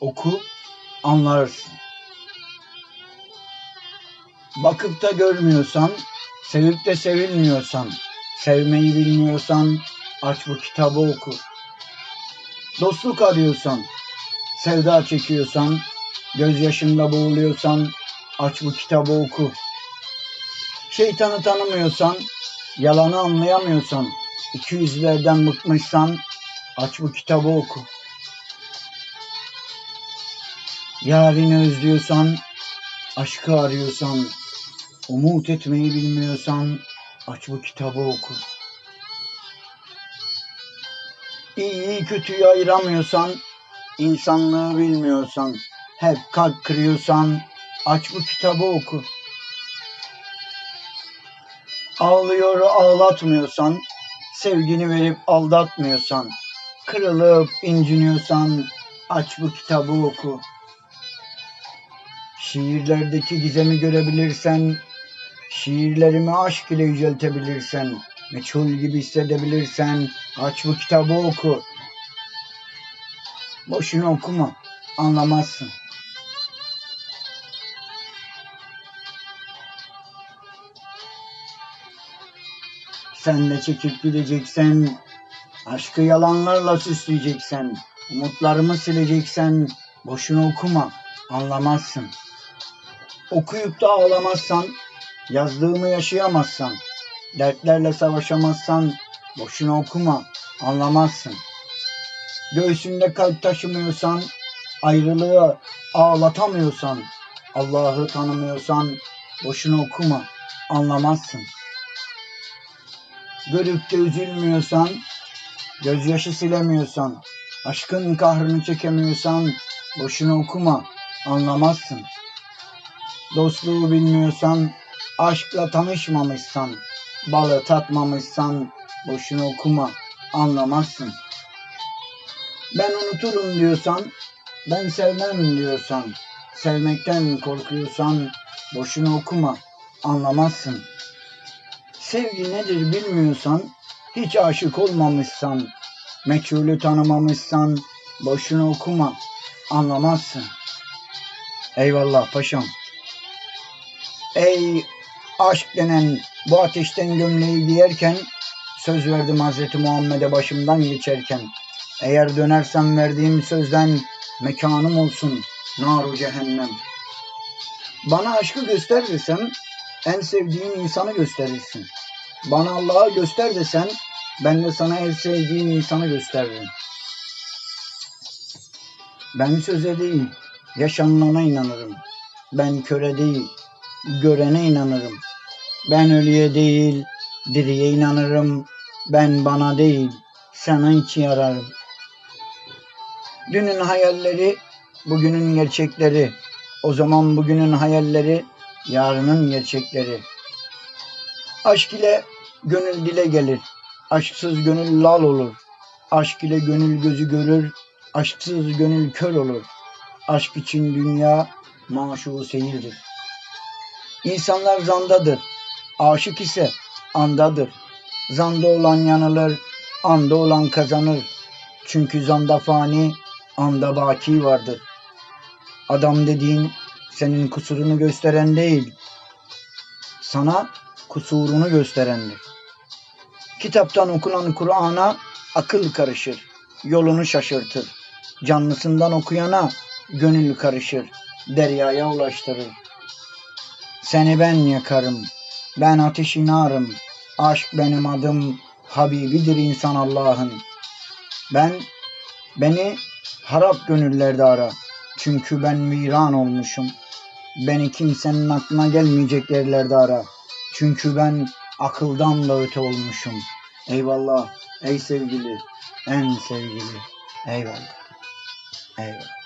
Oku, anlarsın. Bakıp da görmüyorsan, sevip de sevilmiyorsan, sevmeyi bilmiyorsan aç bu kitabı oku. Dostluk arıyorsan, sevda çekiyorsan, gözyaşında boğuluyorsan aç bu kitabı oku. Şeytanı tanımıyorsan, yalanı anlayamıyorsan, iki yüzlerden bıkmışsan aç bu kitabı oku. Yarini özlüyorsan, aşkı arıyorsan, umut etmeyi bilmiyorsan aç bu kitabı oku. İyiyi kötüyü ayıramıyorsan, insanlığı bilmiyorsan, hep kalp kırıyorsan aç bu kitabı oku. Ağlıyor ağlatmıyorsan, sevgini verip aldatmıyorsan, kırılıp inciniyorsan aç bu kitabı oku. Şiirlerdeki gizemi görebilirsen, şiirlerimi aşk ile yüceltebilirsen, meçhul gibi hissedebilirsen aç bu kitabı oku. Boşuna okuma, anlamazsın. Sen de çekip gideceksen, aşkı yalanlarla süsleyeceksen, umutlarımı sileceksen, boşuna okuma, anlamazsın. Okuyup da ağlamazsan, yazdığımı yaşayamazsan, dertlerle savaşamazsan, boşuna okuma, anlamazsın. Göğsünde kalp taşımıyorsan, ayrılığı ağlatamıyorsan, Allah'ı tanımıyorsan, boşuna okuma, anlamazsın. Görüp de üzülmüyorsan, gözyaşı silemiyorsan, aşkın kahrını çekemiyorsan, boşuna okuma, anlamazsın. Dostluğu bilmiyorsan, aşkla tanışmamışsan, balı tatmamışsan, boşuna okuma, anlamazsın. Ben unuturum diyorsan, ben sevmem diyorsan, sevmekten korkuyorsan, boşuna okuma, anlamazsın. Sevgi nedir bilmiyorsan, hiç aşık olmamışsan, meçhulü tanımamışsan, boşuna okuma, anlamazsın. Eyvallah paşam. Ey aşk denen bu ateşten gömleği giyerken, söz verdim Hazreti Muhammed'e başımdan geçerken. Eğer dönersem verdiğim sözden mekanım olsun naru cehennem. Bana aşkı göster desem en sevdiğin insanı gösterirsin. Bana Allah'ı göster desen ben de sana en sevdiğin insanı gösteririm. Ben söze değil, yaşanılana inanırım. Ben köre değil, görene inanırım. Ben ölüye değil, diriye inanırım. Ben bana değil, sana için yararım. Dünün hayalleri, bugünün gerçekleri. O zaman bugünün hayalleri, yarının gerçekleri. Aşk ile gönül dile gelir. Aşksız gönül lal olur. Aşk ile gönül gözü görür. Aşksız gönül kör olur. Aşk için dünya maşu seyirdir. İnsanlar zandadır. Aşık ise andadır. Zanda olan yanılır. Anda olan kazanır. Çünkü zanda fani, anda baki vardır. Adam dediğin senin kusurunu gösteren değil, sana kusurunu gösterendir. Kitaptan okunan Kur'an'a akıl karışır, yolunu şaşırtır. Canlısından okuyana gönül karışır, deryaya ulaştırır. Seni ben yakarım, ben ateşin ağrım, aşk benim adım, Habibidir insan Allah'ın. Ben, beni harap gönüllerde ara, çünkü ben viran olmuşum. Beni kimsenin aklına gelmeyecek yerlerde ara. Çünkü ben akıldan da öte olmuşum. Eyvallah ey sevgili, en sevgili. Eyvallah. Eyvallah.